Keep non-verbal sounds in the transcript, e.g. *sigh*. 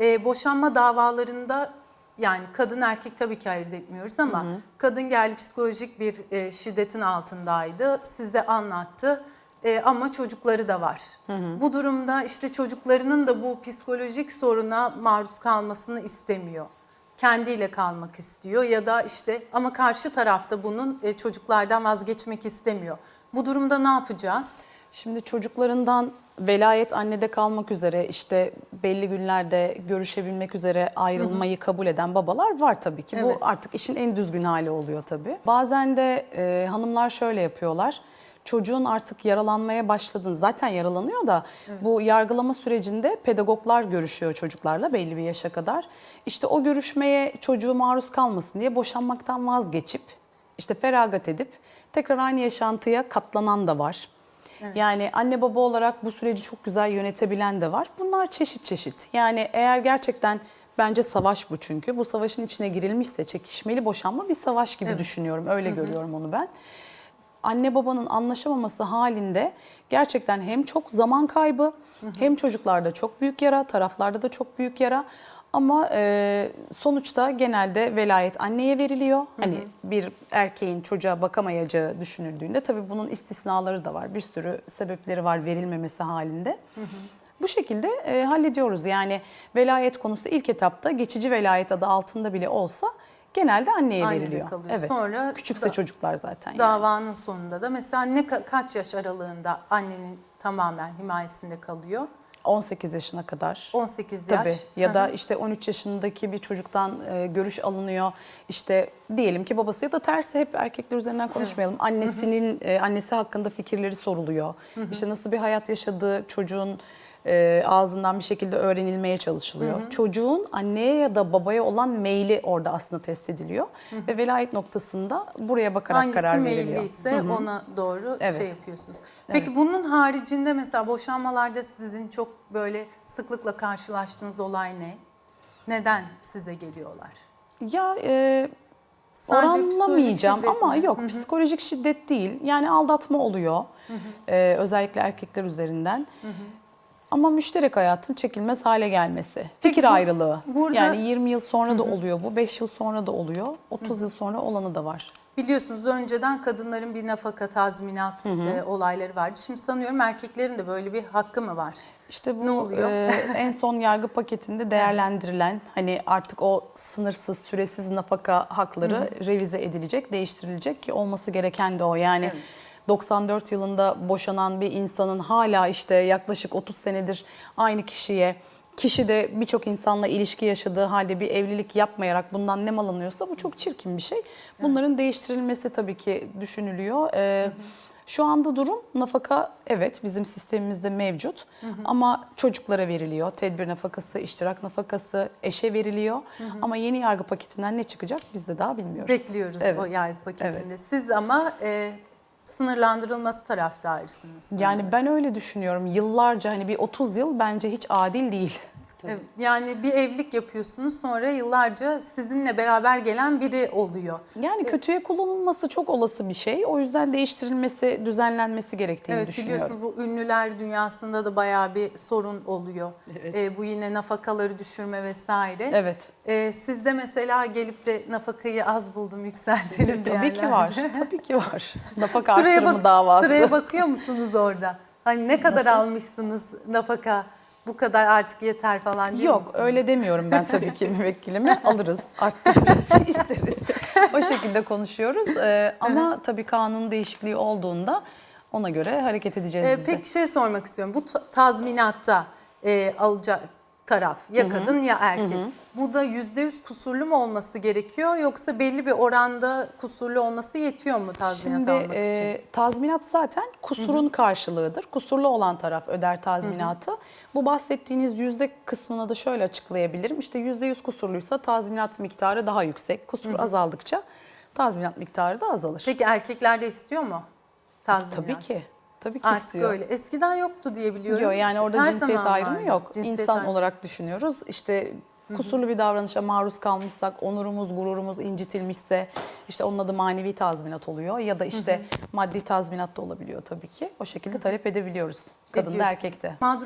e, boşanma davalarında yani kadın erkek tabii ki ayırt etmiyoruz ama kadın geldi psikolojik bir e, şiddetin altındaydı. Size anlattı. E, ama çocukları da var. Bu durumda işte çocuklarının da bu psikolojik soruna maruz kalmasını istemiyor. Kendiyle kalmak istiyor ya da işte ama karşı tarafta bunun e, çocuklardan vazgeçmek istemiyor. Bu durumda ne yapacağız? Şimdi çocuklarından velayet annede kalmak üzere işte belli günlerde görüşebilmek üzere ayrılmayı kabul eden babalar var tabii ki. Evet. Bu artık işin en düzgün hali oluyor tabii. Bazen de e, hanımlar şöyle yapıyorlar. Çocuğun artık yaralanmaya başladığını zaten yaralanıyor da bu yargılama sürecinde pedagoglar görüşüyor çocuklarla belli bir yaşa kadar. İşte o görüşmeye çocuğu maruz kalmasın diye boşanmaktan vazgeçip işte feragat edip tekrar aynı yaşantıya katlanan da var. Yani anne baba olarak bu süreci çok güzel yönetebilen de var. Bunlar çeşit çeşit. Yani eğer gerçekten bence savaş bu çünkü. Bu savaşın içine girilmişse çekişmeli boşanma bir savaş gibi Evet. düşünüyorum. Öyle görüyorum onu ben. Anne babanın anlaşamaması halinde gerçekten hem çok zaman kaybı hem çocuklarda çok büyük yara, taraflarda da çok büyük yara. Ama e, sonuçta genelde velayet anneye veriliyor. Hani bir erkeğin çocuğa bakamayacağı düşünüldüğünde tabii bunun istisnaları da var. Bir sürü sebepleri var verilmemesi halinde. Bu şekilde e, hallediyoruz. Yani velayet konusu ilk etapta geçici velayet adı altında bile olsa genelde anneye Annede veriliyor. kalıyor. Evet. Sonra Küçükse da- çocuklar zaten. yani. Davanın sonunda da mesela ne ka- kaç yaş aralığında annenin tamamen himayesinde kalıyor? 18 yaşına kadar. 18 yaş. Tabii ya da işte 13 yaşındaki bir çocuktan e, görüş alınıyor. İşte diyelim ki babası ya da tersi hep erkekler üzerinden konuşmayalım. Annesinin e, annesi hakkında fikirleri soruluyor. İşte nasıl bir hayat yaşadığı çocuğun e, ağzından bir şekilde öğrenilmeye çalışılıyor. Çocuğun anneye ya da babaya olan meyli orada aslında test ediliyor ve velayet noktasında buraya bakarak Hangisi karar veriliyor. meyilliyse ona doğru Evet. şey yapıyorsunuz. Peki bunun haricinde mesela boşanmalarda sizin çok böyle sıklıkla karşılaştığınız olay ne? Neden size geliyorlar? Ya e, Sadece oranlamayacağım ama mi? yok psikolojik şiddet değil. Yani aldatma oluyor. E, özellikle erkekler üzerinden. Ama müşterek hayatın çekilmez hale gelmesi. Fikir bu- ayrılığı. burada- Yani 20 yıl sonra da oluyor bu, 5 yıl sonra da oluyor, 30 yıl sonra olanı da var. Biliyorsunuz önceden kadınların bir nafaka tazminat e, olayları vardı. Şimdi sanıyorum erkeklerin de böyle bir hakkı mı var? İşte bu Ne oluyor? e, *laughs* en son yargı paketinde değerlendirilen hani artık o sınırsız süresiz nafaka hakları revize edilecek, değiştirilecek ki olması gereken de o. Yani. 94 yılında boşanan bir insanın hala işte yaklaşık 30 senedir aynı kişiye Kişi de birçok insanla ilişki yaşadığı halde bir evlilik yapmayarak bundan nem alınıyorsa bu çok çirkin bir şey. Bunların değiştirilmesi tabii ki düşünülüyor. Ee, Şu anda durum nafaka evet bizim sistemimizde mevcut ama çocuklara veriliyor. Tedbir nafakası, iştirak nafakası, eşe veriliyor. Ama yeni yargı paketinden ne çıkacak biz de daha bilmiyoruz. Bekliyoruz Evet. o yargı paketinde. Siz ama e, sınırlandırılması taraftarısınız. Yani ben öyle düşünüyorum. Yıllarca hani bir 30 yıl bence hiç adil değil. Evet, yani bir evlilik yapıyorsunuz sonra yıllarca sizinle beraber gelen biri oluyor. Yani kötüye kullanılması çok olası bir şey. O yüzden değiştirilmesi, düzenlenmesi gerektiğini Evet düşünüyorum. biliyorsunuz bu ünlüler dünyasında da bayağı bir sorun oluyor. E, bu yine nafakaları düşürme vesaire. Evet. E, sizde mesela gelip de nafakayı az buldum yükseltelim Tabii ki diyenler. var. *laughs* Tabii ki var. Nafaka Sıraya, artırımı bak- davası. sıraya bakıyor musunuz orada? Hani ne kadar almışsınız nafaka? Bu kadar artık yeter falan diyor Yok musunuz? öyle demiyorum ben tabii ki *laughs* müvekkilime. Alırız, arttırırız, *laughs* isteriz. O şekilde konuşuyoruz. Ee, ama tabii kanun değişikliği olduğunda ona göre hareket edeceğiz Ee, biz de. peki şey sormak istiyorum. Bu ta- tazminatta e, alacak taraf ya kadın ya erkek. Bu da yüzde yüz kusurlu mu olması gerekiyor yoksa belli bir oranda kusurlu olması yetiyor mu tazminat Şimdi almak için? e, tazminat zaten kusurun karşılığıdır. Kusurlu olan taraf öder tazminatı. Bu bahsettiğiniz yüzde kısmını da şöyle açıklayabilirim. İşte yüzde yüz kusurluysa tazminat miktarı daha yüksek. Kusur azaldıkça tazminat miktarı da azalır. Peki erkekler de istiyor mu tazminat? Tabii ki. Tabii ki Artık istiyor. öyle. Eskiden yoktu diye biliyorum. Yok yani orada Her cinsiyet zaman ayrımı vardı. yok. Cinsiyet İnsan ayrımı. olarak düşünüyoruz. İşte kusurlu bir davranışa maruz kalmışsak, onurumuz, gururumuz incitilmişse işte onun adı manevi tazminat oluyor ya da işte maddi tazminat da olabiliyor tabii ki. O şekilde talep edebiliyoruz. Kadın da Ediyorsun. erkek de. Mağdur